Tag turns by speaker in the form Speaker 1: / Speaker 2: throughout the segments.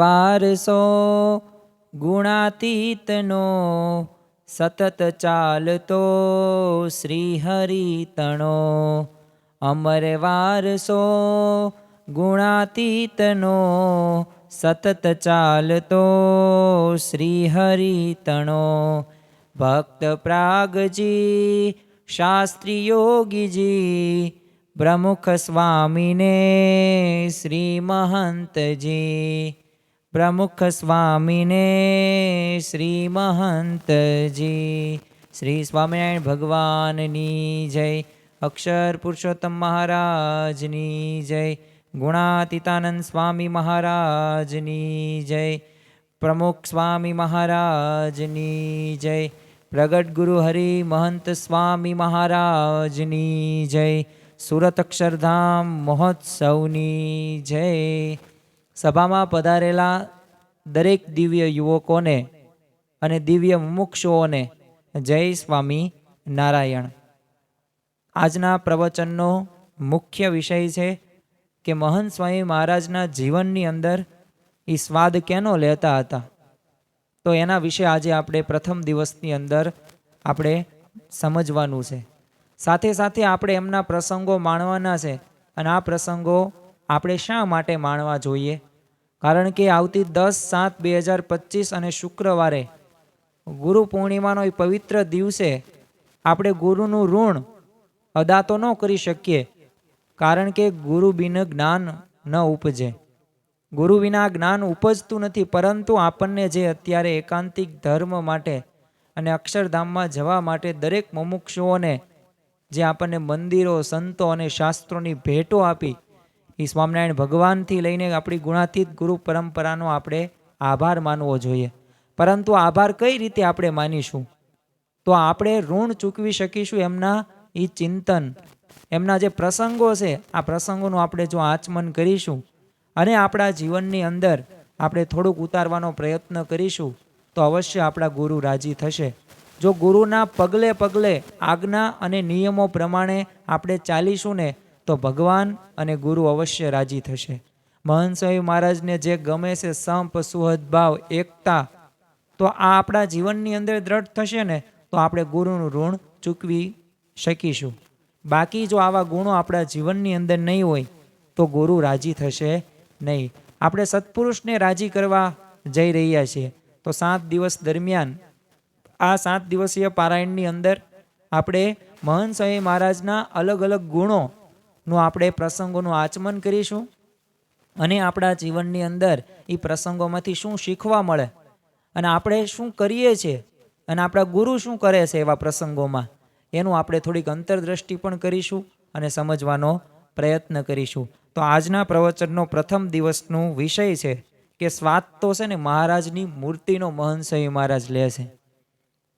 Speaker 1: વારસો ગુણાતીતનો સતત ચાલતો શ્રી હરિતણો અમર વારસો ગુણાતીતનો સતત ચાલતો શ્રી હરિતણો ભક્ત પ્રાગજી, શાસ્ત્રી યોગીજી, પ્રમુખ સ્વામીને શ્રી મહંતજી. પ્રમુખ સ્વામીને શ્રી મહંતજી શ્રી સ્વામિનારાયણ ભગવાનની જય. અક્ષર પુરુષોત્તમ મહારાજની જય. ગુણાતીતાનંદ સ્વામી મહારાજની જય. પ્રમુખ સ્વામી મહારાજની જય. પ્રગટ ગુરુ હરિ મહંત સ્વામી મહારાજની જય. સુરત અક્ષરધામ મહોત્સવની જય. સભામાં પધારેલા દરેક દિવ્ય યુવકોને અને દિવ્ય મુમુક્ષુઓને જય સ્વામી નારાયણ. આજના પ્રવચનનો મુખ્ય વિષય છે કે મહંત સ્વામી મહારાજના જીવનની અંદર એ સ્વાદ કેનો લેતા હતા? તો એના વિશે આજે આપણે પ્રથમ દિવસની અંદર આપણે સમજવાનું છે. સાથે સાથે આપણે એમના પ્રસંગો માણવાના છે અને આ પ્રસંગો આપણે શા માટે માણવા જોઈએ? કારણ કે આવતી દસ સાત બે હજાર પચીસ અને શુક્રવારે ગુરુ પૂર્ણિમાનો એ પવિત્ર દિવસે આપણે ગુરુનું ઋણ અદા તો ન કરી શકીએ, કારણ કે ગુરુ બિન જ્ઞાન ન ઉપજે. ગુરુ વિના જ્ઞાન ઉપજતું નથી, પરંતુ આપણને જે અત્યારે એકાંતિક ધર્મ માટે અને અક્ષરધામમાં જવા માટે દરેક મુમુક્ષુઓને જે આપણને મંદિરો, સંતો અને શાસ્ત્રોની ભેટો આપી એ સ્વામિનારાયણ ભગવાનથી લઈને આપણી ગુણાતીત ગુરુ પરંપરાનો આપણે આભાર માનવો જોઈએ. પરંતુ આભાર કઈ રીતે આપણે માનીશું? તો આપણે ઋણ ચૂકવી શકીશું એમના એ ચિંતન. એમના જે પ્રસંગો છે, આ પ્રસંગોનું આપણે જો આચમન કરીશું અને આપણા જીવનની અંદર આપણે થોડુંક ઉતારવાનો પ્રયત્ન કરીશું, તો અવશ્ય આપણા ગુરુ રાજી થશે. જો ગુરુના પગલે પગલે આજ્ઞા અને નિયમો પ્રમાણે આપણે ચાલીશું ને તો ભગવાન અને ગુરુ અવશ્ય રાજી થશે. મહંત સ્વામી મહારાજને જે ગમે છે સંપ સુહદભાવ એકતા, તો આ આપણા જીવનની અંદર દ્રઢ થશે ને, તો આપણે ગુરુનું ઋણ ચૂકવી શકીશું. બાકી જો આવા ગુણો આપણા જીવનની અંદર નહીં હોય, તો ગુરુ રાજી થશે નહીં. આપણે સત્પુરુષને રાજી કરવા જઈ રહ્યા છીએ. તો સાત દિવસ દરમિયાન, આ સાત દિવસીય પારાયણની અંદર આપણે મહંત સ્વામી મહારાજના અલગ અલગ ગુણોનું આપણે પ્રસંગોનું આચમન કરીશું અને આપણા જીવનની અંદર એ પ્રસંગોમાંથી શું શીખવા મળે અને આપણે શું કરીએ છીએ અને આપણા ગુરુ શું કરે છે એવા પ્રસંગોમાં એનું આપણે થોડીક અંતરદ્રષ્ટિ પણ કરીશું અને સમજવાનો પ્રયત્ન કરીશું. તો આજના પ્રવચનનો પ્રથમ દિવસનું વિષય છે કે સ્વાદ તો છે ને મહારાજની મૂર્તિનો મહંસય મહારાજ લે છે.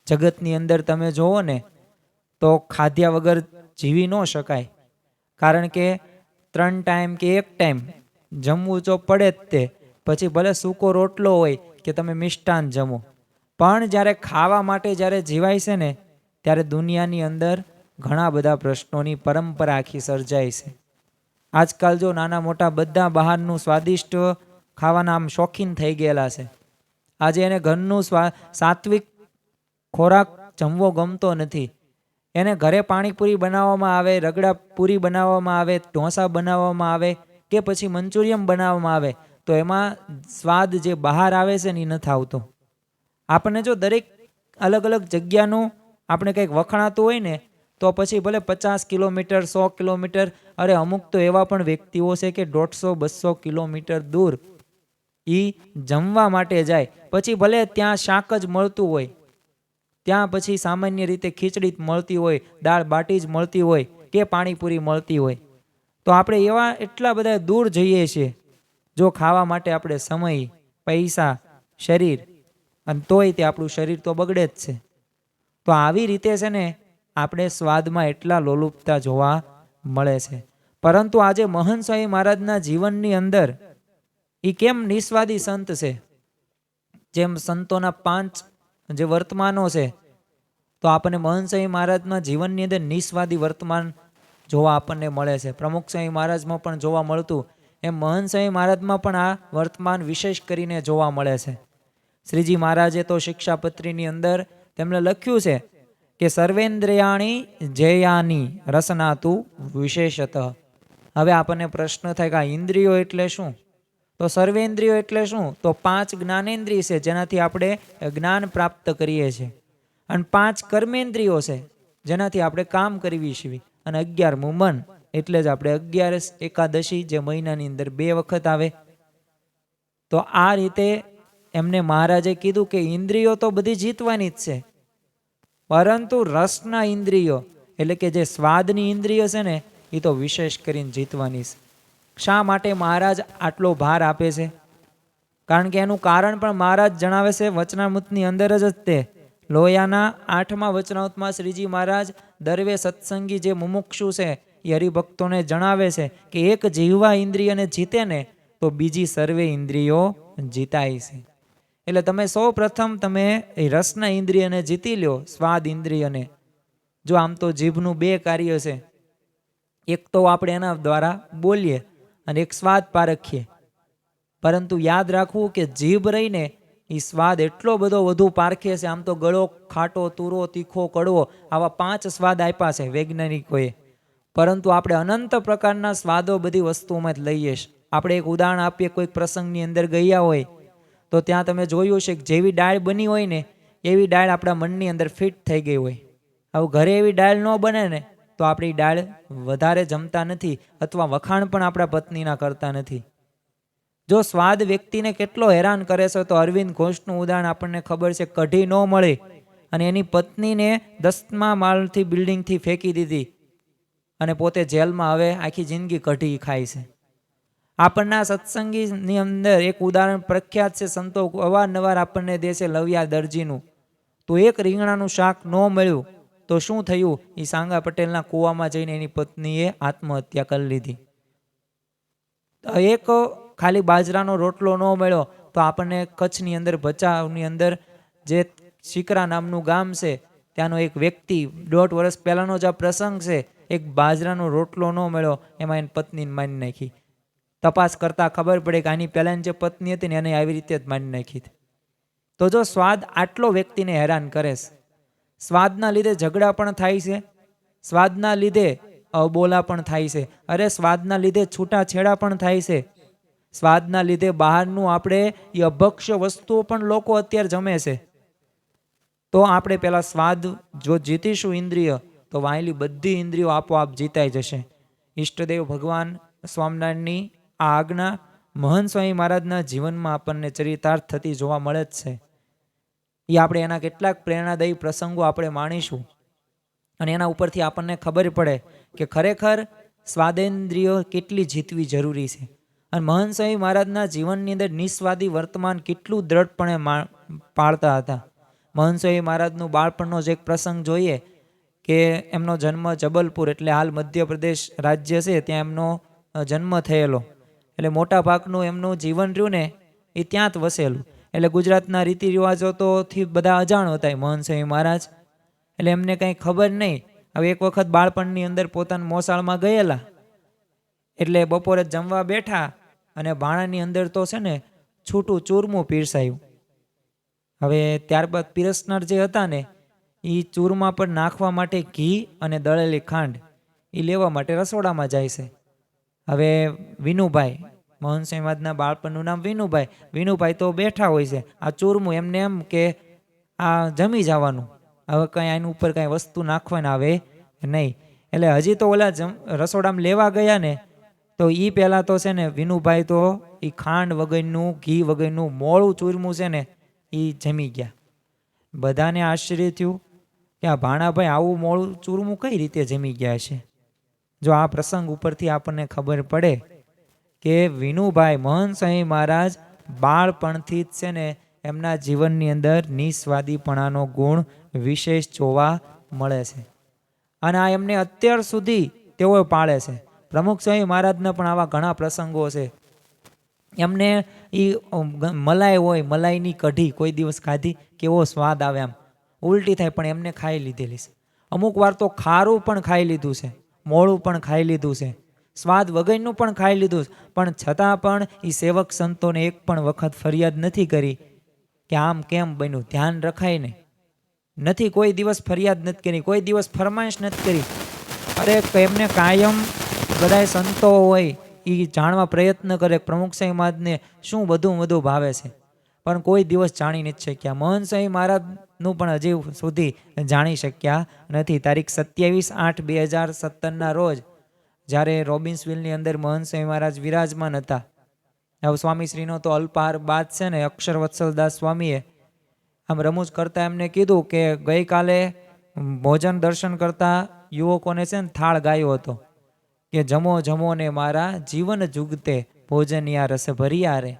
Speaker 1: જગતની અંદર તમે જુઓ ને તો ખાધ્યા વગર જીવી ન શકાય. કારણ કે ત્રણ ટાઈમ કે એક ટાઈમ જમવું જો પડે જ તે, પછી ભલે સૂકો રોટલો હોય કે તમે મિષ્ટાન જમો. પણ જ્યારે ખાવા માટે જ્યારે જીવાય છે ને, ત્યારે દુનિયાની અંદર ઘણા બધા પ્રશ્નોની પરંપરા આખી સર્જાય છે. આજકાલ જો નાના મોટા બધા બહારનું સ્વાદિષ્ટ ખાવાના આમ શોખીન થઈ ગયેલા છે. આજે એને ઘરનું સ્વા, સાત્વિક ખોરાક જમવો ગમતો નથી. એને ઘરે પાણીપુરી બનાવવામાં આવે, રગડા પૂરી બનાવવામાં આવે, ઢોસા બનાવવામાં આવે કે પછી મંચુરિયમ બનાવવામાં આવે, તો એમાં સ્વાદ જે બહાર આવે છે ને એ નથી આવતો. આપણને જો દરેક અલગ અલગ જગ્યાનું આપણે કંઈક વખણાતું હોય ને, તો પછી ભલે પચાસ કિલોમીટર, સો કિલોમીટર, અરે અમુક તો એવા પણ વ્યક્તિઓ છે કે દોઢસો, બસો કિલોમીટર દૂર એ જમવા માટે જાય. પછી ભલે ત્યાં શાક જ મળતું હોય ત્યાં પછી સામાન્ય રીતે ખીચડી મળતી હોય, દાળ બાટી જ મળતી હોય કે પાણીપુરી મળતી હોય. તો આપણે એવા એટલા બધા દૂર જઈએ છીએ, જો ખાવા માટે આપણે સમય, પૈસા, શરીર, અને તોય તે આપણું શરીર તો બગડે જ છે. તો આવી રીતે છે ને, આપણે સ્વાદમાં એટલા લોલુપતા જોવા મળે છે. પરંતુ આજે મહંત સ્વામી મહારાજના જીવનની અંદર એ કેમ નિસ્વાદી સંત છે? જેમ સંતોના પાંચ જે વર્તમાનો છે, તો આપણને મહંત સ્વામી મહારાજના જીવનની અંદર નિસ્વાદી વર્તમાન જોવા આપણને મળે છે. પ્રમુખ સ્વામી મહારાજમાં પણ જોવા મળતું, એમ મહંત સ્વામી મહારાજમાં પણ આ વર્તમાન વિશેષ કરીને જોવા મળે છે. શ્રીજી મહારાજે તો શિક્ષાપત્રીની અંદર તેમણે લખ્યું છે કે, સર્વેન્દ્રિયાણી જયાની રસનાતું વિશેષત. હવે આપણને પ્રશ્ન થાય કે આ ઇન્દ્રિયો એટલે શું? તો સર્વેન્દ્રિયો એટલે શું? તો પાંચ જ્ઞાનેન્દ્રિય છે, જેનાથી આપણે જ્ઞાન પ્રાપ્ત કરીએ છીએ. અને પાંચ કર્મેન્દ્રિયો છે, જેનાથી આપણે કામ કરવી છીએ. અને અગિયારમું મન એટલે જ આપણે અગિયારસ એકાદશી જે મહિનાની અંદર બે વખત આવે. તો આ રીતે એમને મહારાજે કીધું કે ઇન્દ્રિયો તો બધી જીતવાની જ છે. પરંતુ રસના ઇન્દ્રિયો, એટલે કે જે સ્વાદની ઇન્દ્રિયો છે ને એ તો વિશેષ કરીને જીતવાની છે. શા માટે મહારાજ આટલો ભાર આપે છે? કારણ કે એનું કારણ પણ મહારાજ જણાવે છે વચનામૃતની અંદર જ તે. લોયાના આઠમા વચનામૃતમાં શ્રીજી મહારાજ દરવે સત્સંગી જે મુમુક્ષુ છે એ હરિભક્તોને જણાવે છે કે એક જીવવા ઇન્દ્રિયને જીતે ને તો બીજી સર્વે ઇન્દ્રિયો જીતાય છે. એટલે તમે સૌ પ્રથમ તમે રસના ઇન્દ્રિયને જીતી લ્યો, સ્વાદ ઇન્દ્રિયને. જો આમ તો જીભનું બે કાર્ય છે. એક તો આપણે એના દ્વારા બોલીએ અને એક સ્વાદ પારખીએ. પરંતુ યાદ રાખવું કે જીભ રહીને એ સ્વાદ એટલો બધો વધુ પારખે છે, આમ તો ગળો ખાટો, તુરો, તીખો, કડવો, આવા પાંચ સ્વાદ આપ્યા છે વૈજ્ઞાનિકોએ. પરંતુ આપણે અનંત પ્રકારના સ્વાદો બધી વસ્તુઓમાં જ લઈએ આપણે એક ઉદાહરણ આપીએ, કોઈક પ્રસંગની અંદર ગયા હોય, તો ત્યાં તમે જોયું છે કે જેવી ડાળ બની હોય ને, એવી ડાળ આપણા મનની અંદર ફિટ થઈ ગઈ હોય. આવું ઘરે એવી ડાળ ન બને ને તો આપણી ડાળ વધારે જમતા નથી અથવા વખાણ પણ આપણા પત્નીના કરતા નથી. જો સ્વાદ વ્યક્તિને કેટલો હેરાન કરે છે તો અરવિંદ ઘોષનું ઉદાહરણ આપણને ખબર છે, કઢી ન મળે અને એની પત્નીને દસમા માળથી બિલ્ડિંગથી ફેંકી દીધી અને પોતે જેલમાં હવે આખી જિંદગી કઢી ખાય છે. આપણના સત્સંગીની અંદર એક ઉદાહરણ પ્રખ્યાત છે, સંતો અવારનવાર આપણને દે છે લવિયા દરજીનું. તો એક રીંગણાનું શાક ન મળ્યું તો શું થયું? એ સાંગા પટેલના કૂવામાં જઈને એની પત્નીએ આત્મહત્યા કરી લીધી. એક ખાલી બાજરાનો રોટલો ન મળ્યો, તો આપણને કચ્છની અંદર, ભચાઉની અંદર જે શિકરા નામનું ગામ છે, ત્યાંનો એક વ્યક્તિ દોઢ વર્ષ પહેલાંનો જે આ પ્રસંગ છે, એક બાજરાનો રોટલો ન મળ્યો, એમાં એની પત્નીને માની નાખી. તપાસ કરતાં ખબર પડે કે આની પહેલાંની જે પત્ની હતી ને એને આવી રીતે જ માની નાખી તો જો સ્વાદ આટલો વ્યક્તિને હેરાન કરે છે સ્વાદના લીધે ઝઘડા પણ થાય છે. સ્વાદના લીધે અબોલા પણ થાય છે. અરે સ્વાદના લીધે છૂટાછેડા પણ થાય છે. સ્વાદના લીધે બહારનું આપણે એ અભક્ષ્ય વસ્તુઓ પણ લોકો અત્યારે જમે છે. તો આપણે પહેલાં સ્વાદ જો જીતીશું ઇન્દ્રિય, તો વાયેલી બધી ઇન્દ્રિયો આપોઆપ જીતાઈ જશે. ઈષ્ટદેવ ભગવાન સ્વામિનારાયણની આ આજ્ઞા મહંત સ્વામી મહારાજના જીવનમાં આપણને ચરિતાર્થ થતી જોવા મળે જ છે. એ આપણે એના કેટલાક પ્રેરણાદાયી પ્રસંગો આપણે માણીશું. અને એના ઉપરથી આપણને ખબર પડે કે ખરેખર સ્વાદેન્દ્રિયો કેટલી જીતવી જરૂરી છે. અને મહંત મહારાજના જીવનની અંદર નિસ્વાદી વર્તમાન કેટલું દ્રઢપણે પાળતા હતા. મહંત મહારાજનું બાળપણનો જ એક પ્રસંગ જોઈએ કે એમનો જન્મ જબલપુર એટલે હાલ મધ્યપ્રદેશ રાજ્ય છે, ત્યાં એમનો જન્મ થયેલો. એટલે મોટા ભાગનું એમનું જીવન રહ્યું ને એ ત્યાં જ વસેલું. એટલે ગુજરાતના રીતિ રિવાજો તો થી બધા અજાણ હતા મોહનસિંહ મહારાજ. એટલે એમને કંઈ ખબર નહીં. હવે એક વખત બાળપણની અંદર પોતાના મોસાળમાં ગયેલા. એટલે બપોરે જમવા બેઠા અને ભાણાની અંદર તો છે ને છૂટું ચૂરમું પીરસાયું. હવે ત્યારબાદ પીરસનાર જે હતા ને એ ચૂરમા પર નાખવા માટે ઘી અને દળેલી ખાંડ એ લેવા માટે રસોડામાં જાય છે. હવે વિનુભાઈ મોહન સમાજના બાળપણનું નામ વિનુભાઈ. વિનુભાઈ તો બેઠા હોય છે. આ ચૂરમું એમને એમ કે આ જમી જવાનું. હવે કંઈ એની ઉપર કાંઈ વસ્તુ નાખવાને આવે નહીં. એટલે હજી તો ઓલા જમ, રસોડામાં લેવા ગયા ને, તો એ પહેલાં તો છે ને વિનુભાઈ તો એ ખાંડ વગરનું, ઘી વગરનું, મોળું ચૂરમું છે ને એ જમી ગયા. બધાને આશ્ચર્ય થયું કે આ ભાણાભાઈ આવું મોળું ચૂરમું કઈ રીતે જમી ગયા છે? જો આ પ્રસંગ ઉપરથી આપણને ખબર પડે કે વિનુભાઈ મહંત સ્વામી મહારાજ બાળપણથી જ છે ને, એમના જીવનની અંદર નિસ્વાદીપણાનો ગુણ વિશેષ જોવા મળે છે. અને આ એમને અત્યાર સુધી તેઓ પાળે છે. પ્રમુખ સ્વામી મહારાજના પણ આવા ઘણા પ્રસંગો છે. એમને એ મલાઈ હોય, મલાઈની કઢી કોઈ દિવસ ખાધી, કેવો સ્વાદ આવે આમ. ઉલટી થાય, પણ એમને ખાઈ લીધેલી છે. અમુક વાર તો ખારું પણ ખાઈ લીધું છે. મોળું પણ ખાઈ લીધું છે. સ્વાદ વગરનું પણ ખાઈ લીધું. પણ છતાં પણ એ સેવક સંતોને એક પણ વખત ફરિયાદ નથી કરી કે આમ કેમ બન્યું? ધ્યાન રખાય ને નથી કોઈ દિવસ ફરિયાદ નથી કરી, કોઈ દિવસ ફરમાઈશ નથી કરી. અરે એમને કાયમ બધાય સંતો હોય એ જાણવા પ્રયત્ન કરે પ્રમુખસાહી મહારાજને શું બધું બધું ભાવે છે? પણ કોઈ દિવસ જાણી નથી શક્યા. મોહન સાંઈ મહારાજનું પણ હજી સુધી જાણી શક્યા નથી. તારીખ સત્યાવીસ આઠ બે હજાર સત્તરના રોજ જ્યારે રોબિન્સવિલની અંદર મોહન મહારાજ વિરાજમાન હતા. હવે સ્વામીશ્રીનો તો અલ્પહાર બાદ છે ને, અક્ષર વત્સલદાસ સ્વામીએ આમ રમૂજ કરતાં એમને કીધું કે ગઈકાલે ભોજન દર્શન કરતા યુવકોને છે ને થાળ ગાયો હતો કે જમો જમો ને મારા જીવન જુગતે ભોજનિયા રસ ભર્યા રે.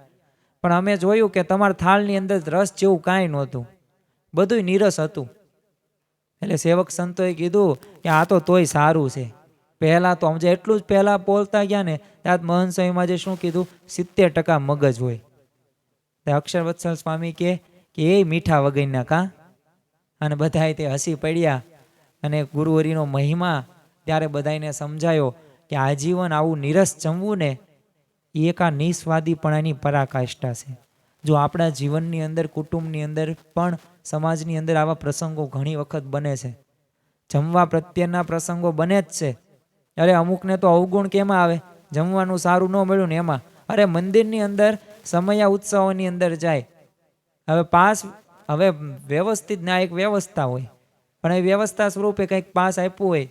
Speaker 1: પણ અમે જોયું કે તમારા થાળની અંદર રસ જેવું કાંઈ નહોતું. બધુંય નીરસ હતું. એટલે સેવક સંતોએ કીધું કે આ તો તોય સારું છે. પહેલાં તો સમજે એટલું જ પહેલાં બોલતા ગયા ને ત્યાં મહન સ્વામીમાં જે શું કીધું, સિત્તેર ટકા મગજ હોય. તે અક્ષર વત્સલ સ્વામી કે કે એ મીઠા વગરના કાં? અને બધાએ તે હસી પડ્યા. અને ગુરુવરીનો મહિમા ત્યારે બધાને સમજાયો કે આજીવન આવું નીરસ જમવું ને, એ એક આ નિસ્વાદીપણાની પરાકાષ્ઠા છે. જો આપણા જીવનની અંદર, કુટુંબની અંદર પણ સમાજની અંદર આવા પ્રસંગો ઘણી વખત બને છે. જમવા પ્રત્યેના પ્રસંગો બને જ છે. અરે અમુકને તો અવગુણ કેમાં આવે? જમવાનું સારું ન મળ્યું ને એમાં. અરે મંદિરની અંદર સમયા ઉત્સવોની અંદર જાય. હવે પાસ, હવે વ્યવસ્થિત ના એક વ્યવસ્થા હોય. પણ એ વ્યવસ્થા સ્વરૂપે કંઈક પાસ આપ્યું હોય.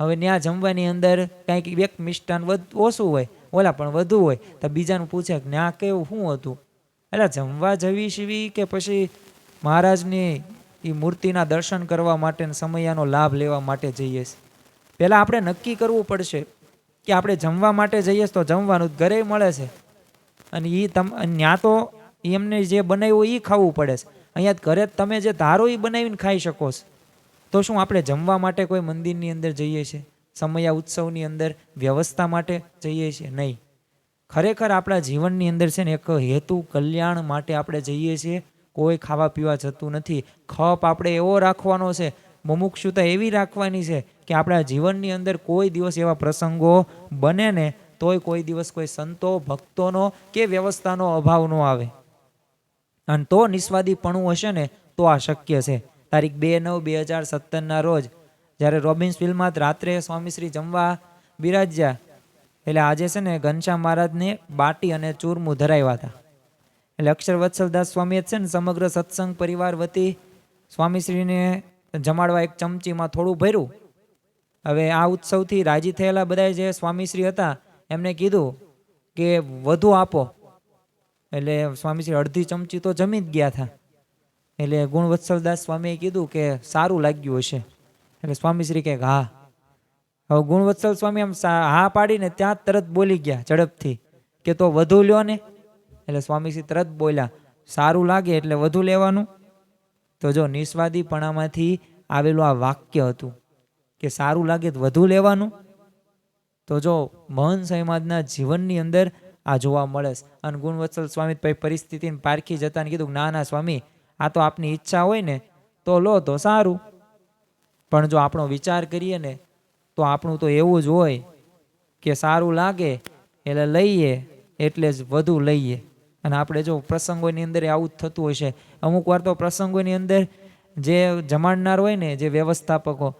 Speaker 1: હવે ત્યાં જમવાની અંદર કંઈક એક મિષ્ટાન ઓછું હોય. ઓલા પણ વધુ હોય. તો બીજાનું પૂછે કે ત્યાં કેવું, શું હતું? એટલે જમવા જવી સીવી કે પછી મહારાજની એ મૂર્તિના દર્શન કરવા માટે સમયાનો લાભ લેવા માટે જઈએ છીએ પહેલાં આપણે નક્કી કરવું પડશે કે આપણે જમવા માટે જઈએ તો જમવાનું ઘરે મળે છે. અને એ તમ ત્યાં તો એમને જે બનાવ્યું એ ખાવું પડે છે. અહીંયા ઘરે તમે જે ધારો એ બનાવીને ખાઈ શકો છો. તો શું આપણે જમવા માટે કોઈ મંદિરની અંદર જઈએ છીએ? સમયા ઉત્સવની અંદર, વ્યવસ્થા માટે જઈએ છીએ? નહીં. ખરેખર આપણા જીવનની અંદર છે ને એક હેતુ કલ્યાણ માટે આપણે જઈએ છીએ. કોઈ ખાવા પીવા જતું નથી. ખપ આપણે એવો રાખવાનો છે મુમુક્ષુતા એવી રાખવાની છે કે આપણા જીવનની અંદર કોઈ દિવસ એવા પ્રસંગો બને ને તોય કોઈ દિવસ કોઈ સંતો, ભક્તોનો કે વ્યવસ્થાનો અભાવ ન આવે. અને તો નિસ્વાદીપણું હશે ને તો આ શક્ય છે. તારીખ બે નવ બે હજાર સત્તરના રોજ જ્યારે રોબિન્સ ફિલ્મમાં રાત્રે સ્વામીશ્રી જમવા બિરાજ્યા એટલે આજે છે ને ઘનશ્યામ મહારાજને બાટી અને ચૂરમું ધરાવ્યા હતા. એટલે અક્ષર વત્સલદાસ સ્વામીએ છે ને સમગ્ર સત્સંગ પરિવાર વતી સ્વામીશ્રીને જમાડવા એક ચમચીમાં થોડું ભર્યું. હવે આ ઉત્સવથી રાજી થયેલા બધા જે સ્વામીશ્રી હતા, એમને કીધું કે વધુ આપો. એટલે સ્વામીશ્રી અડધી ચમચી તો જમી જ ગયા હતા એટલે ગુણવત્સલદાસ સ્વામીએ કીધું કે સારું લાગ્યું હશે. એટલે સ્વામીશ્રી કે હા. હવે ગુણવત્સલ સ્વામી આમ હા પાડીને ત્યાં તરત બોલી ગયા ઝડપથી કે તો વધુ લ્યો ને. એટલે સ્વામીશ્રી તરત બોલ્યા, સારું લાગે એટલે વધુ લેવાનું. તો જો નિસ્વાદીપણામાંથી આવેલું આ વાક્ય હતું કે સારું લાગે તો વધુ લેવાનું, તો જો મહન સમાજના જીવનની અંદર આ જોવા મળે છે અને ગુણવત્સલ સ્વામી પછી પરિસ્થિતિને પારખી જતા કીધું, ના ના, સ્વામી, આ તો આપની ઈચ્છા હોય ને, તો લો, તો સારું. પણ જો આપણો વિચાર કરીએ ને, તો આપણું તો એવું જ હોય કે સારું લાગે, એટલે લઈએ, એટલે જ વધુ લઈએ. અને આપણે જો પ્રસંગોની અંદર આવું જ થતું હોય છે. અમુક વાર તો પ્રસંગોની અંદર જે જમાડનાર હોય ને, જે વ્યવસ્થાપકો,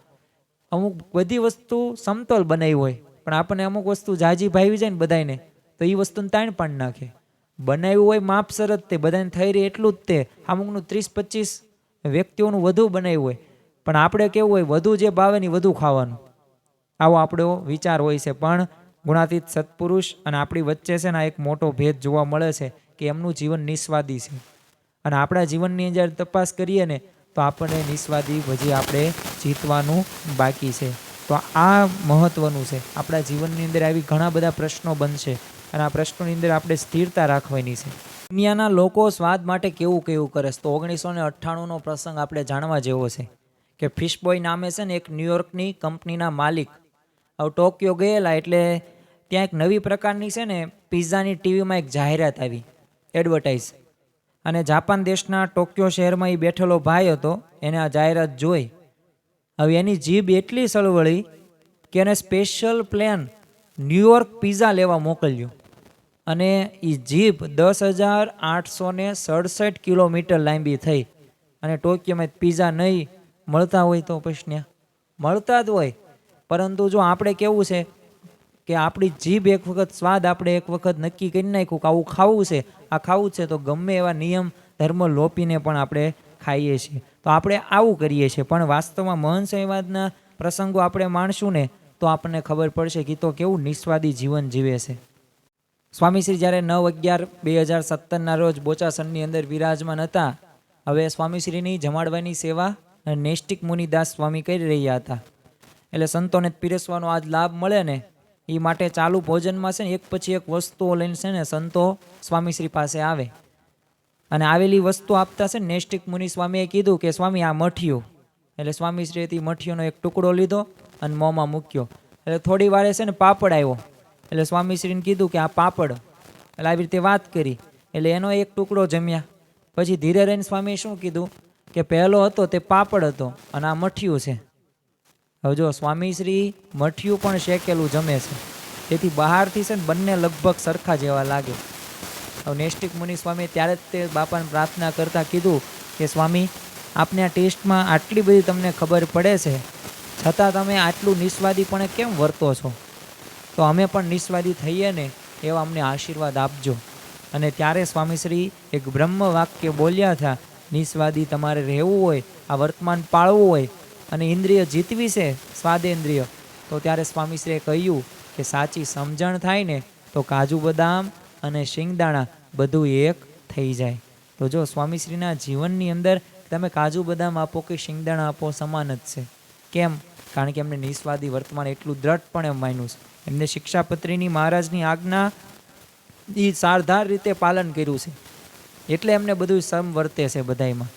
Speaker 1: અમુક બધી વસ્તુ સમતોલ બનાવી હોય. પણ આપણને અમુક વસ્તુ જાજી ભાવી જાય ને બધાને તો એ વસ્તુને તાણ પણ નાખે. બનાવ્યું હોય માપસર જ તે, બધાને થઈ રહી એટલું જ તે. અમુકનું ત્રીસ, પચીસ વ્યક્તિઓનું વધુ બનાવ્યું હોય. પણ આપણે કેવું હોય, વધુ જે ભાવે ને વધુ ખાવાનું. આવો આપણો વિચાર હોય છે. પણ ગુણાતીત સત્પુરુષ અને આપણી વચ્ચે છે ને એક મોટો ભેદ જોવા મળે છે. કે એમનું જીવન નિસ્વાદી છે. અને આપણા જીવનની અંદર તપાસ કરીએ ને, તો આપણને નિસ્વાદી પછી આપણે જીતવાનું બાકી છે. તો આ મહત્વનું છે. આપણા જીવનની અંદર આવી ઘણા બધા પ્રશ્નો બનશે. અને આ પ્રશ્નોની અંદર આપણે સ્થિરતા રાખવાની છે. દુનિયાના લોકો સ્વાદ માટે કેવું કેવું કરે છે? તો ઓગણીસો ને અઠ્ઠાણુંનો પ્રસંગ આપણે જાણવા જેવો છે કે ફિશબોય નામે છે ને એક ન્યુયોર્કની કંપનીના માલિક. હવે ટોક્યો ગયેલા એટલે ત્યાં એક નવી પ્રકારની છે ને, પિઝાની ટીવીમાં એક જાહેરાત આવી. એડવર્ટાઇઝ. અને જાપાન દેશના ટોક્યો શહેરમાં એ બેઠેલો ભાઈ હતો, એને આ જાહેરાત જોઈ. હવે એની જીભ એટલી સળવળી કે એને સ્પેશિયલ પ્લેન ન્યુયોર્ક પીઝા લેવા મોકલ્યો. અને એ જીપ દસ હજાર આઠસો ને સડસઠ કિલોમીટર લાંબી થઈ. અને ટોક્યોમાં પીઝા નહીં મળતા હોય તો પ્રશ્ન મળતા જ હોય. પરંતુ જો આપણે કેવું છે કે આપણી જીભ એક વખત, સ્વાદ આપણે એક વખત નક્કી કરી નાખ્યું કે આવું ખાવું છે. આ ખાવું છે તો ગમે એવા નિયમ, ધર્મ લોપીને પણ આપણે ખાઈએ છીએ. તો આપણે આવું કરીએ છીએ. પણ વાસ્તવમાં મહન સંવાદના પ્રસંગો આપણે માણશું ને, તો આપણને ખબર પડશે કે તો કેવું નિસ્વાદી જીવન જીવે છે. સ્વામીશ્રી જ્યારે નવ અગિયાર બે હજાર સત્તરના રોજ બોચાસણની અંદર વિરાજમાન હતા, હવે સ્વામીશ્રીની જમાડવાની સેવા નેષ્ટિક મુનિદાસ સ્વામી કરી રહ્યા હતા. એટલે સંતોને પીરસવાનો આજ લાભ મળે ને એ માટે ચાલુ ભોજનમાં છે ને એક પછી એક વસ્તુઓ લઈને છે ને સંતો સ્વામીશ્રી પાસે આવે. અને આવેલી વસ્તુ આપતા છે ને નેષ્ટિક મુનિ સ્વામીએ કીધું કે, સ્વામી, આ મઠિયું. એટલે સ્વામીશ્રીએથી મઠિયોનો એક ટુકડો લીધો અને મોંમાં મૂક્યો. એટલે થોડી વારે છે ને પાપડ આવ્યો. એટલે સ્વામીશ્રીને કીધું કે, આ પાપડ. એટલે આવી રીતે વાત કરી. એટલે એનો એક ટુકડો જમ્યા. પછી ધીરે રહીને સ્વામીએ શું કીધું? કે પહેલો હતો તે પાપડ હતો અને આ મઠિયું છે. હવે જો સ્વામીશ્રી મઠિયું પણ શેકેલું જમે છે, તેથી બહારથી છે ને બંને લગભગ સરખા જેવા લાગે. હવે નેષ્ટિક મુનિ સ્વામી ત્યારે જ તે બાપાને પ્રાર્થના કરતાં કીધું કે, સ્વામી, આપને આ ટેસ્ટમાં આટલી બધી તમને ખબર પડે છે, છતાં તમે આટલું નિસ્વાદીપણે કેમ વર્તો છો? તો અમે પણ નિસ્વાદી થઈએ ને એવા અમને આશીર્વાદ આપજો. અને ત્યારે સ્વામીશ્રી એક બ્રહ્મ વાક્ય બોલ્યા હતા, નિસ્વાદી તમારે રહેવું હોય, આ વર્તમાન પાળવું હોય અને ઇન્દ્રિય જીતવી છે, સ્વાદેન્દ્રિય. તો ત્યારે સ્વામીશ્રીએ કહ્યું કે સાચી સમજણ થાય ને તો કાજુ બદામ અને શિંગદાણા બધું એક થઈ જાય. તો જો સ્વામીશ્રીના જીવનની અંદર તમે કાજુ બદામ આપો કે શિંગદાણા આપો, સમાન જ છે. કેમ? કારણ કે એમને નિસ્વાદી વર્તમાન એટલું દ્રઢપણે માન્યું છે. એમને શિક્ષાપત્રીની મહારાજની આજ્ઞા એ સારધાર રીતે પાલન કર્યું છે. એટલે એમને બધું સમ વર્તે છે બધાયમાં.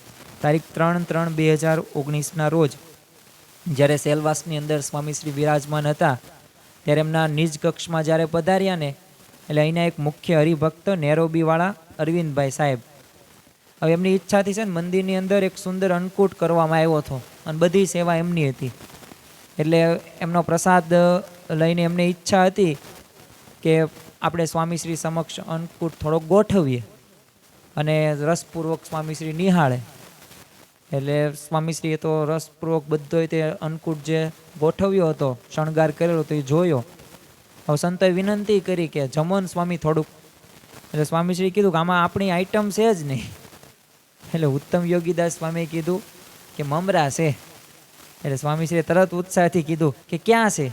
Speaker 1: તારીખ ત્રણ ત્રણ બે હજાર ઓગણીસના રોજ જ્યારે સેલવાસની અંદર સ્વામીશ્રી બિરાજમાન હતા, ત્યારે એમના નિજ કક્ષમાં જ્યારે પધાર્યા ને, એટલે અહીંના એક મુખ્ય હરિભક્ત નેરોબીવાળા અરવિંદભાઈ સાહેબ. હવે એમની ઈચ્છાથી છે ને મંદિરની અંદર એક સુંદર અન્નકૂટ કરવામાં આવ્યો હતો અને બધી સેવા એમની હતી. એટલે એમનો પ્રસાદ લઈને એમને ઈચ્છા હતી કે આપણે સ્વામીશ્રી સમક્ષ અન્નકૂટ થોડોક ગોઠવીએ અને રસપૂર્વક સ્વામીશ્રી નિહાળે. એટલે સ્વામીશ્રીએ તો રસપૂર્વક બધોય તે અન્નકૂટ જે ગોઠવ્યો હતો, શણગાર કરેલો તો એ જોયો. હવે સંતોએ વિનંતી કરી કે જમોન સ્વામી થોડુંક. એટલે સ્વામીશ્રી કીધું કે આમાં આપણી આઈટમ છે જ નહીં. એટલે ઉત્તમ યોગીદાસ સ્વામીએ કીધું કે મમરા છે. એટલે સ્વામીશ્રીએ તરત ઉત્સાહથી કીધું કે ક્યાં છે?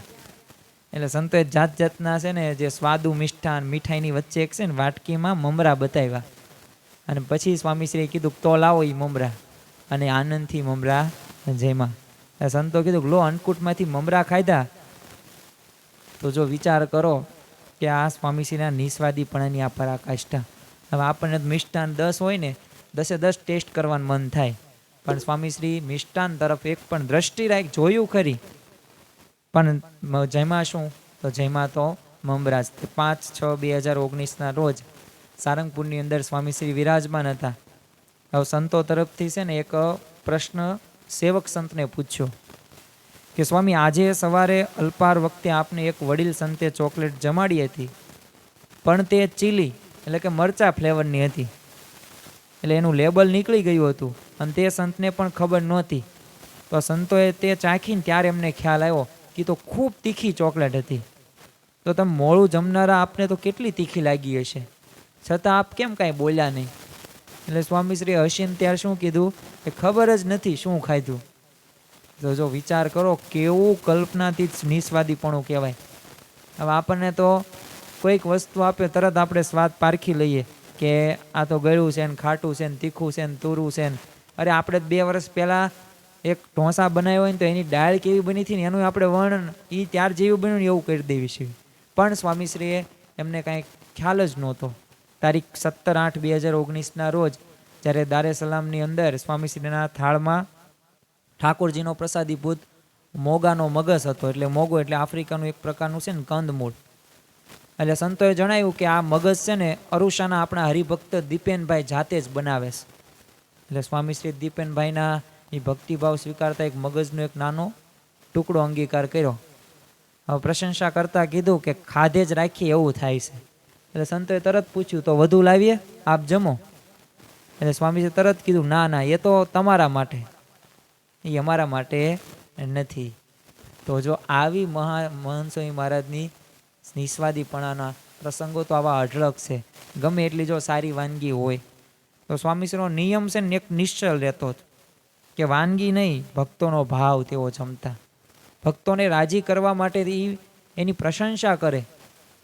Speaker 1: એટલે સંતોએ જાત જાતના છે ને જે સ્વાદુ મિષ્ઠાન મીઠાઈની વચ્ચે એક છે ને વાટકીમાં મમરા બતાવ્યા. અને પછી સ્વામીશ્રીએ કીધું તો લાવો એ મમરા. અને આનંદથી મમરા જેમાં. સંતો કીધું લો, અન્નકૂટમાંથી મમરા ખાધા. તો જો વિચાર કરો કે આ સ્વામીશ્રીના નિસ્વાદીપણાની આ પરાકાષ્ઠા. હવે આપણને મિષ્ટાન દસ હોય ને, દસે દસ ટેસ્ટ કરવાનું મન થાય. પણ સ્વામીશ્રી મિષ્ટાન તરફ એક પણ દ્રષ્ટિ રાખ, જોયું ખરી. પણ જેમાં શું? તો જેમાં તો મમરાજ. પાંચ છ બે હજાર ઓગણીસના રોજ સારંગપુરની અંદર સ્વામીશ્રી વિરાજમાન હતા. હવે સંતો તરફથી છે ને એક પ્રશ્ન સેવક સંતને પૂછ્યો કે, સ્વામી, આજે સવારે અલ્પાર વખતે આપને એક વડીલ સંતે ચોકલેટ જમાડી હતી, પણ તે ચીલી, એટલે કે મરચા ફ્લેવરની હતી. એટલે એનું લેબલ નીકળી ગયું હતું અને તે સંતને પણ ખબર નહોતી. તો સંતોએ તે ચાખીને ત્યારે એમને ખ્યાલ આવ્યો કે તો ખૂબ તીખી ચોકલેટ હતી. તો તમે મોડું જમનારા આપને તો કેટલી તીખી લાગી હશે? છતાં આપ કેમ કાંઈ બોલ્યા નહીં? એટલે સ્વામીશ્રી હસીન ત્યારે શું કીધું કે ખબર જ નથી શું ખાધું. તો જો વિચાર કરો કેવું કલ્પનાથી જ નિસ્વાદીપણું કહેવાય. હવે આપણને તો કોઈક વસ્તુ આપે તરત આપણે સ્વાદ પારખી લઈએ કે આ તો ગળ્યું છે ને ખાટું છે ને તીખું છે ને તુરું છે ને. અરે આપણે બે વર્ષ પહેલાં એક ઢોંસા બનાવ્યો હોય ને તો એની દાળ કેવી બની હતી ને એનું આપણે વર્ણન એ ત્યાર જેવું બન્યું ને એવું કરી દેવી છે. પણ સ્વામીશ્રીએ એમને કાંઈ ખ્યાલ જ નહોતો. તારીખ સત્તર આઠ બે હજાર ઓગણીસના રોજ જ્યારે દારે સલામની અંદર સ્વામીશ્રીના થાળમાં ઠાકોરજીનો પ્રસાદીભૂત મોગાનો મગસ હતો. એટલે મોગો એટલે આફ્રિકાનું એક પ્રકારનું છે ને કંદમૂળ. એટલે સંતોએ જણાવ્યું કે આ મગજ છે ને અરુષાના આપણા હરિભક્ત દીપેનભાઈ જાતે જ બનાવે છે. એટલે સ્વામી શ્રી દીપેનભાઈના એ ભક્તિભાવ સ્વીકારતા એક મગજનો એક નાનો ટુકડો અંગીકાર કર્યો. હવે પ્રશંસા કરતાં કીધું કે ખાધે જ રાખીએ એવું થાય છે. એટલે સંતોએ તરત પૂછ્યું, તો વધુ લાવીએ? આપ જમો. એટલે સ્વામીજીએ તરત કીધું, ના ના, એ તો તમારા માટે. એ અમારા માટે નથી. તો જો આવી મહા મહંત મહારાજની નિસ્વાદીપણાના પ્રસંગો તો આવા અઢળક છે. ગમે એટલી જો સારી વાનગી હોય. તો સ્વામીશ્રીનો નિયમ છે ને એક નિશ્ચલ રહેતો જ, કે વાનગી નહીં, ભક્તોનો ભાવ તેઓ જમતા. ભક્તોને રાજી કરવા માટે એ એની પ્રશંસા કરે.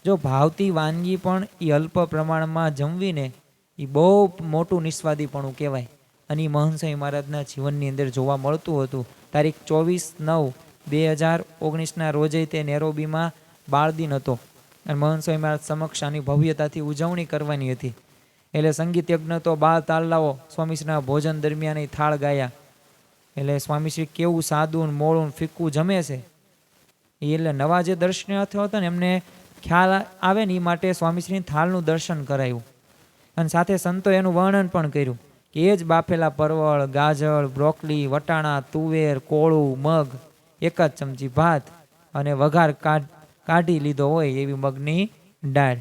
Speaker 1: જો ભાવતી વાનગી પણ એ અલ્પ પ્રમાણમાં જમવીને એ બહુ મોટું નિસ્વાદીપણું કહેવાય. અને એ મહંસાઈ મહારાજના જીવનની અંદર જોવા મળતું હતું. તારીખ ચોવીસ નવ બે હજાર ઓગણીસના રોજે તે નેરોબીમાં બાળદિન હતો. અને મહંસાઈ મહારાજ સમક્ષ આની ભવ્યતાથી ઉજવણી કરવાની હતી. એટલે સંગીત યજ્ઞ તો બાળ તાળલાઓ સ્વામીશ્રીના ભોજન દરમિયાન એ થાળ ગાયા. એટલે સ્વામીશ્રી કેવું સાદું મોળું ફિક્કું જમે છે. એટલે નવા જે દર્શનાર્થીઓ હતા ને એમને ખ્યાલ આવે ને એ માટે સ્વામીશ્રીની થાળનું દર્શન કરાયું. અને સાથે સંતો એનું વર્ણન પણ કર્યું કે એ જ બાફેલા પરવળ, ગાજર, બ્રોકલી, વટાણા, તુવેર, કોળું, મગ, એક જ ચમચી ભાત અને વઘાર કાઢ લીધો હોય એવી મગની દાળ.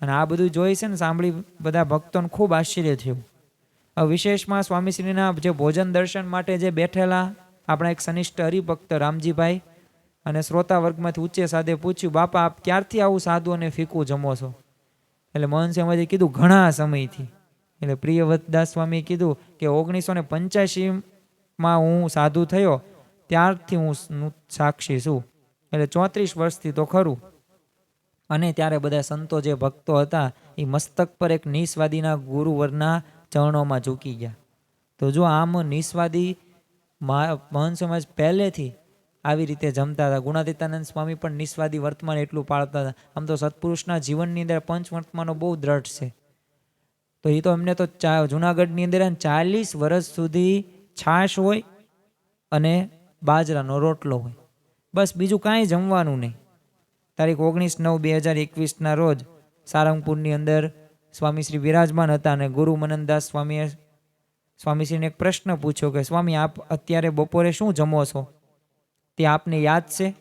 Speaker 1: અને આ બધું જોઈ છે ને સાંભળી બધા ભક્તોને ખૂબ આશ્ચર્ય થયું. વિશેષમાં સ્વામીશ્રીના જે ભોજન દર્શન માટે જે બેઠેલા આપણા એક સનિષ્ઠ હરિભક્ત રામજીભાઈ અને શ્રોતા વર્ગમાંથી ઉચ્ચે સાદે પૂછ્યું, બાપા, આપ ક્યારથી આવું સાદું અને ફીકું જમો છો? એટલે મોહનસિંહમાંથી કીધું, ઘણા સમયથી. એટલે પ્રિયવતદાસ સ્વામીએ કીધું કે, ઓગણીસો ને પંચ્યાસીમાં હું સાધુ થયો, ત્યારથી હું સાક્ષી છું. એટલે ચોત્રીસ વર્ષથી તો ખરું. અને ત્યારે બધા સંતો જે ભક્તો હતા, એ મસ્તક પર એક નિસ્વાદીના ગુરુવરના ચરણોમાં ઝૂકી ગયા. તો જો આમ નિસ્વાદી મહા- મહંત સમાજ પહેલેથી આવી રીતે જમતા હતા. ગુણાતીતાનંદ સ્વામી પણ નિસ્વાદી વર્તમાન એટલું પાળતા હતા. આમ તો સત્પુરુષના જીવનની અંદર પંચ વર્તમાનો બહુ દ્રઢ છે. તો એ તો એમને તો ચા, જુનાગઢની અંદર ચાલીસ વર્ષ સુધી છાશ હોય અને બાજરાનો રોટલો હોય. બસ બીજું કાંઈ જમવાનું નહીં. તારીખ ઓગણીસ નવ બે હજાર એકવીસના રોજ સારંગપુરની અંદર સ્વામીશ્રી વિરાજમાન હતા અને ગુરુ મનનદાસ સ્વામીએ, સ્વામીશ્રીને એક પ્રશ્ન પૂછ્યો કે, સ્વામી, આપ અત્યારે બપોરે શું જમો છો? તે આપને યાદ છે?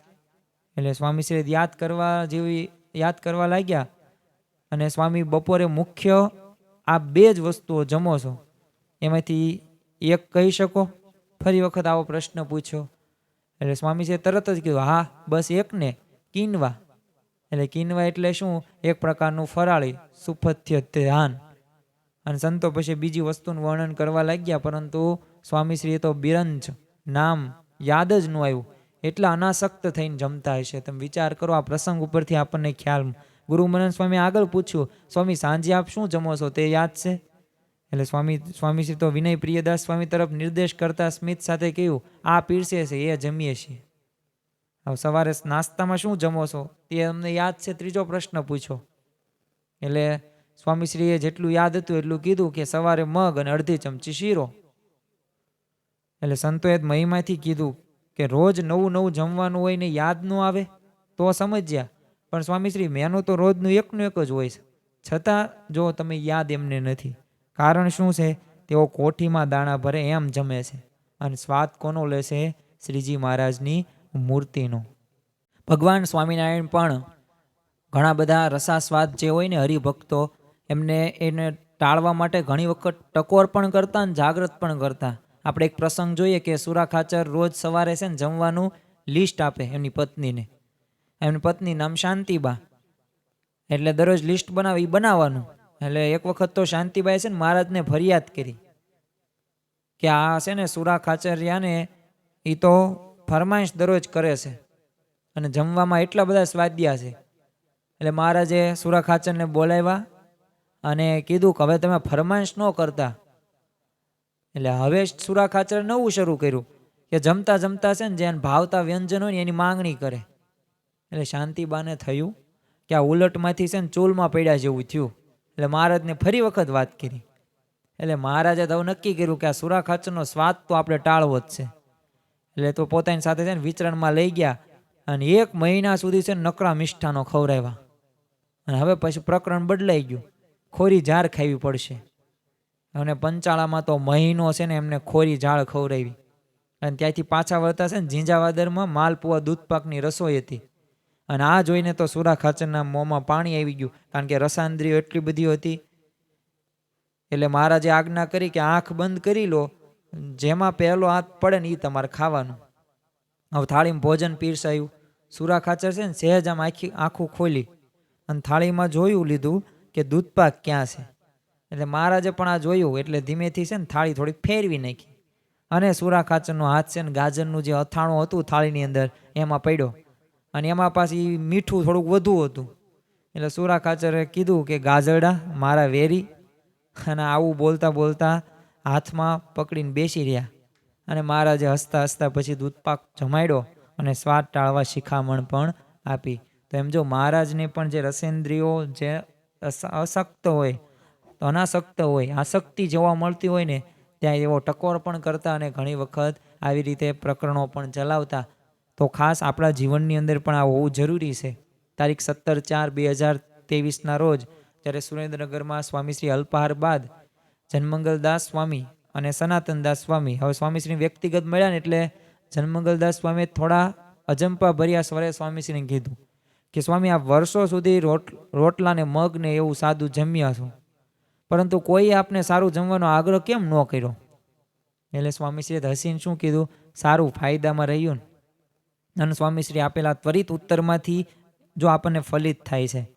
Speaker 1: એટલે સ્વામીશ્રી યાદ કરવા જેવી યાદ કરવા લાગ્યા અને સ્વામી બપોરે મુખ્ય આ બે જ વસ્તુઓ જમો છો. એમાંથી એક કહી શકો? ફરી વખત આવો પ્રશ્ન પૂછ્યો એટલે સ્વામીજીએ તરત જ કીધું, હા, બસ એકને, કિનવા. એટલે કિનવા એટલે શું? એક પ્રકારનું ફરાળી, સુપથ્ય ધ્યાન. અને સંતો પછી બીજી વસ્તુનું વર્ણન કરવા લાગ્યા, પરંતુ સ્વામીશ્રીએ તો બિરંજ નામ યાદ જ ન આવ્યું. એટલા અનાસક્ત થઈને જમતા હશે. તમે વિચાર કરો, આ પ્રસંગ ઉપરથી આપણને ખ્યાલ ગુરુ મનન સ્વામી આગળ પૂછ્યું, સ્વામી, સાંજે આપ શું જમો છો? તે યાદ છે? એટલે સ્વામી, સ્વામીશ્રી તો વિનય પ્રિયદાસ સ્વામી તરફ નિર્દેશ કરતા સ્મિત સાથે કહ્યું, આ પીરસે છે, એ જમીએ છીએ. હવે સવારે નાસ્તામાં શું જમો છો? તે અમને યાદ છે, ત્રીજો પ્રશ્ન પૂછો. એટલે સ્વામીશ્રીએ જેટલું યાદ હતું એટલું કીધું કે સવારે મગ અને અડધી ચમચી શીરો. એટલે સંતોએ મહિમાથી કીધું કે રોજ નવું નવું જમવાનું હોય ને યાદ ન આવે, તો સમજ્યા. પણ સ્વામીશ્રી, મેનું તો રોજનું એકનું એક જ હોય છે. છતાં જો તમે યાદ એમને નથી. કારણ શું છે? તેઓ કોઠીમાં દાણા ભરે એમ જમે છે. અને સ્વાદ કોનો લેશે શ્રીજી મહારાજની મૂર્તિનો. ભગવાન સ્વામિનારાયણ પણ ઘણા બધા રસાસ્વાદ જે હોય ને હરિભક્તો, એમને એને ટાળવા માટે ઘણી વખત ટકોર પણ કરતા અને જાગ્રત પણ કરતા. આપણે એક પ્રસંગ જોઈએ કે સુરા ખાચર રોજ સવારે છે ને જમવાનું લિસ્ટ આપે એમની પત્નીને. એમની પત્ની નામ શાંતિબા. એટલે દરરોજ લિસ્ટ બનાવે એ બનાવવાનું. એટલે એક વખત તો શાંતિબાઈ છે ને મહારાજને ફરિયાદ કરી કે આ છે ને સુરા ખાચરિયાને એ તો ફરમાઈશ દરરોજ કરે છે અને જમવામાં એટલા બધા સ્વાદ્યા છે. એટલે મહારાજે સુરા ખાચરને બોલાવ્યા અને કીધું કે હવે તમે ફરમાઈશ ન કરતા. એટલે હવે સુરા ખાચર નવું શરૂ કર્યું કે જમતા જમતા છે ને જેને ભાવતા વ્યંજન હોય ને એની માંગણી કરે. એટલે શાંતિબાને થયું કે આ ઉલટમાંથી છે ને ચૂલમાં પડ્યા જેવું થયું. એટલે મહારાજને ફરી વખત વાત કરી. એટલે મહારાજે તો નક્કી કર્યું કે આ સુરા ખાચરનો સ્વાદ તો આપણે ટાળવો જ છે. એટલે તો પોતાની સાથે છે ને વિચરણમાં લઈ ગયા અને એક મહિના સુધી છે ને નકરા મિષ્ઠાનો ખવડાવ્યા. અને હવે પછી પ્રકરણ બદલાઈ ગયું. ખોરી ઝાર ખાવી પડશે. અને પંચાળામાં તો મહિનો છે ને એમને ખોરી ઝાડ ખવડાવી. અને ત્યાંથી પાછા વળતા છે ને ઝીંઝાવાદરમાં માલપુઆ દૂધપાકની રસોઈ હતી. અને આ જોઈને તો સુરા ખાચરના મોંમાં પાણી આવી ગયું, કારણ કે રસાંદ્રીઓ એટલી બધી હતી. એટલે મહારાજે આજ્ઞા કરી કે આંખ બંધ કરી લો, જેમાં પહેલો હાથ પડે ને એ તમારે ખાવાનું. હવે થાળીમાં ભોજન પીરસાયું. સુરા ખાચર છે ને સહેજ આમ આખી આંખું ખોલી. અને થાળીમાં જોયું, લીધું કે દૂધપાક ક્યાં છે? એટલે મહારાજે પણ આ જોયું, એટલે ધીમેથી છે ને થાળી થોડીક ફેરવી નાખી. અને સુરા ખાચરનો હાથ છે ને ગાજરનું જે અથાણું હતું થાળીની અંદર, એમાં પડ્યો. અને એમાં પાછી મીઠું થોડુંક વધુ હતું. એટલે સુરા ખાચરે કીધું કે, ગાજરડા, મારા વેરી. અને આવું બોલતા બોલતા હાથમાં પકડીને બેસી રહ્યા. અને મહારાજે હસતા હસતા પછી દૂધપાક જમાડ્યો અને સ્વાદ ટાળવા શિખામણ પણ આપી. તો એમ જો મહારાજને પણ જે રસેન્દ્રિયો જે અશક્ત હોય તો અનાસક્ત હોય, આસક્તિ જોવા મળતી હોય ને, ત્યાં એવો ટકોર પણ કરતા અને ઘણી વખત આવી રીતે પ્રકરણો પણ ચલાવતા. તો ખાસ આપણા જીવનની અંદર પણ આ હોવું જરૂરી છે. તારીખ સત્તર ચાર બે હજાર તેવીસના રોજ, જ્યારે સુરેન્દ્રનગરમાં સ્વામી શ્રી અલ્પાહાર બાદ જન્મંગલદાસ સ્વામી અને સનાતનદાસ સ્વામી, હવે સ્વામીશ્રી વ્યક્તિગત મળ્યા ને એટલે જન્મંગલદાસ સ્વામીએ થોડા અજંપા ભર્યા સ્વરે સ્વામીશ્રીને કીધું કે, સ્વામી, આ વર્ષો સુધી રોટ, રોટલાને મગ ને એવું સાદું જમ્યા છો. પરંતુ કોઈ આપને સારું જમવાનો આગ્રહ કેમ ન કર્યો? એટલે સ્વામીશ્રીએ હસીને શું કીધું? સારું, ફાયદામાં રહ્યું ને. અને સ્વામીશ્રી આપેલા ત્વરિત ઉત્તરમાંથી જો આપણને ફલિત થાય છે.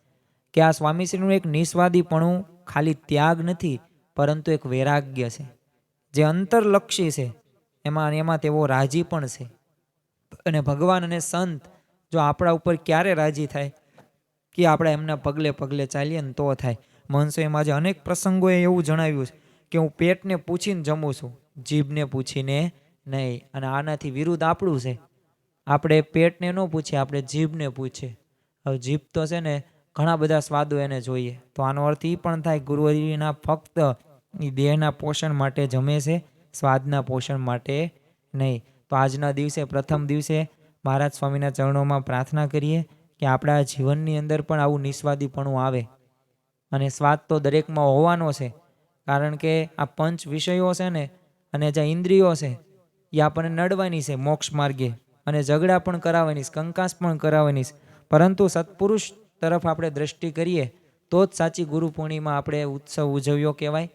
Speaker 1: કે આ સ્વામીશ્રીનું એક નિસ્વાદીપણું ખાલી ત્યાગ નથી, પરંતુ એક વૈરાગ્ય છે. જે અંતરલક્ષી છે. એમાં એમાં તેઓ રાજી પણ છે. અને ભગવાન અને સંત જો આપણા ઉપર ક્યારે રાજી થાય? કે આપણે એમના પગલે પગલે ચાલીએ ને તો થાય. મહંસોએ આજે અનેક પ્રસંગોએ એવું જણાવ્યું છે કે હું પેટને પૂછીને જમું છું, જીભને પૂછીને નહીં. અને આનાથી વિરુદ્ધ આપણું છે. આપણે પેટને ન પૂછીએ, આપણે જીભને પૂછીએ. હવે જીભ તો છે ને ઘણા બધા સ્વાદો એને જોઈએ. તો આનો અર્થ એ પણ થાય ગુરુવરીના ફક્ત એ દેહના પોષણ માટે જમે છે, સ્વાદના પોષણ માટે નહીં. તો આજના દિવસે, પ્રથમ દિવસે મહારાજ સ્વામીના ચરણોમાં પ્રાર્થના કરીએ કે આપણા જીવનની અંદર પણ આવું નિસ્વાદીપણું આવે. અને સ્વાદ તો દરેકમાં હોવાનો છે. કારણ કે આ પંચ વિષયો છે ને, અને જે ઇન્દ્રિયો છે, એ આપણને નડવાની છે મોક્ષ માર્ગે. અને ઝઘડા પણ કરાવવાની કંકાસ પણ કરાવવાની પરંતુ સત્પુરુષ તરફ આપણે દ્રષ્ટિ કરીએ, તો જ સાચી ગુરુ પૂર્ણિમા આપણે ઉત્સવ ઉજવ્યો કહેવાય,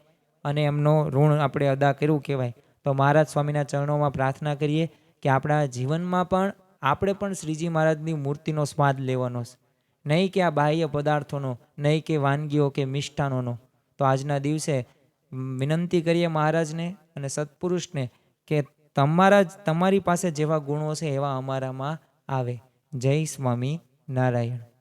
Speaker 1: અને એમનો ઋણ આપણે અદા કર્યું કહેવાય. તો મહારાજ સ્વામીના ચરણોમાં પ્રાર્થના કરીએ કે આપણા જીવનમાં પણ, આપણે પણ શ્રીજી મહારાજની મૂર્તિનો સ્વાદ લેવાનો છે. નહીં કે આ બાહ્ય પદાર્થોનો, નહીં કે વાનગીઓ કે મિષ્ટાનોનો. તો આજના દિવસે વિનંતી કરીએ મહારાજને અને સત્પુરુષને કે તમારા જ, તમારી પાસે જેવા ગુણો છે એવા અમારામાં આવે. જય સ્વામી નારાયણ.